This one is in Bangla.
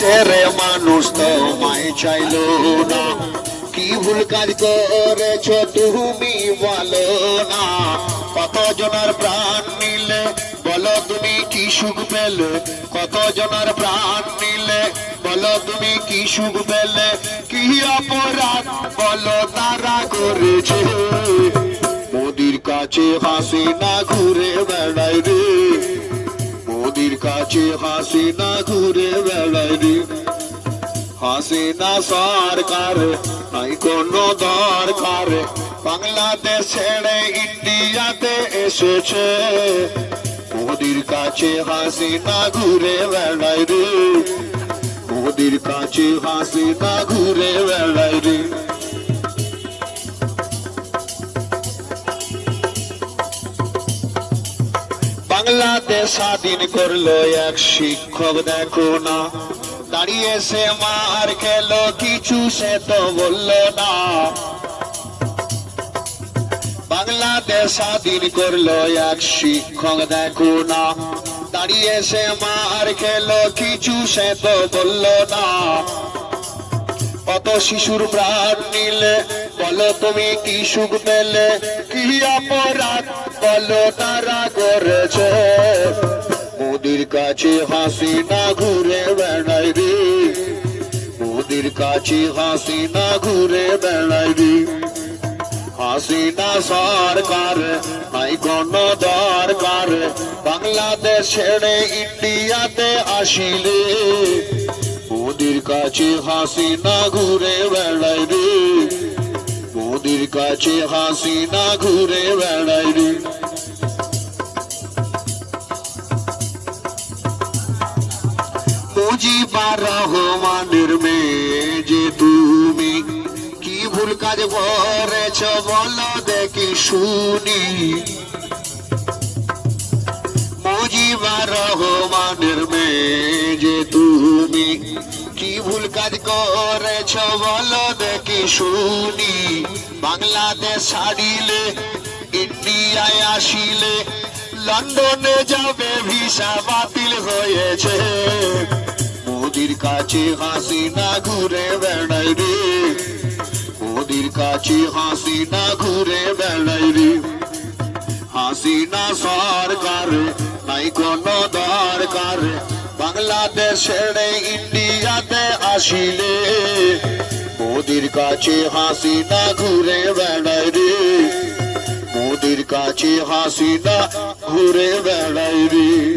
ছেড়ে মানুষ তো মাই চাইলো না। কি ভুল কাজ করেছ তুমি বলো না। কত জনের প্রাণ নিলে, বলো তুমি কি সুখ পেলে? কত জনের প্রাণ নিলে, বলো তুমি কি সুখ পেলে? কি অপরাধ বলো তারা করেছে। মোদির কাছে হাসি না ঘুরে বেড়ায় রে। মোদির কাছে হাসি না ঘুরে বেড়ায় রে হাসিনা সরকার নাই কোনো দরকার। বাংলাদেশ ছেড়ে ইন্ডিয়াতে এসেছে। মোদির কাছে হাসিনা ঘুরে বেড়ায় রে মোদির কাছে হাসিনা ঘুরে বেড়ায় রে বাংলাদেশ স্বাধীন করল এক শিক্ষক, দেখো না। দাঁড়িয়ে সে মার খেলো কিছু, সে তো বলল না। বাংলাদেশ স্বাধীন করল এক শিক্ষক, দেখো না। দাঁড়িয়ে সে মার খেলো কিছু, সে তো বলল না। কত শিশুর প্রাণ নিলে, বলো তুমি কি সুখ পেলে? কি অপরাধ? বলো তারা মোদির কাছে হাসি না ঘুরে বেড়াই রে। মোদির কাছে হাসি না ঘুরে বেড়াই রে। হাসিনা সরকার নাই কোন দরকার বাংলাদেশ ছেড়ে ইন্ডিয়াতে আসিলে। মোদির কাছে হাসিনা ঘুরে বেড়াই রে। মোদির কাছে হাসিনা ঘুরে বেড়াই রে। মুজিবার রহমানের মেয়ে যে তুমি? কি ভুল কাজ করেছ বলো দেখি শুনি। মুজিবার রহমানের মেয়ে যে তুমি? কি ভুল কাজ করেছ বলো দেখি শুনি। বাংলাদেশ ছাড়িলে, ইন্ডিয়ায় আসিলে, লন্ডনে যাবে ভিসা বাতিল হয়েছে। মোদির কাছে হাসি না ঘুরে বেড়াই রে। মোদির কাছে হাসি না ঘুরে বেড়াই রে। হাসিনা সরকার, নাই কোন দরকার। বাংলাদেশ ইন্ডিয়াতে আসিলে। মোদির কাছে হাসিনা ঘুরে বেড়াই রে। মোদির কাছে হাসিনা ঘুরে বেড়াই রে।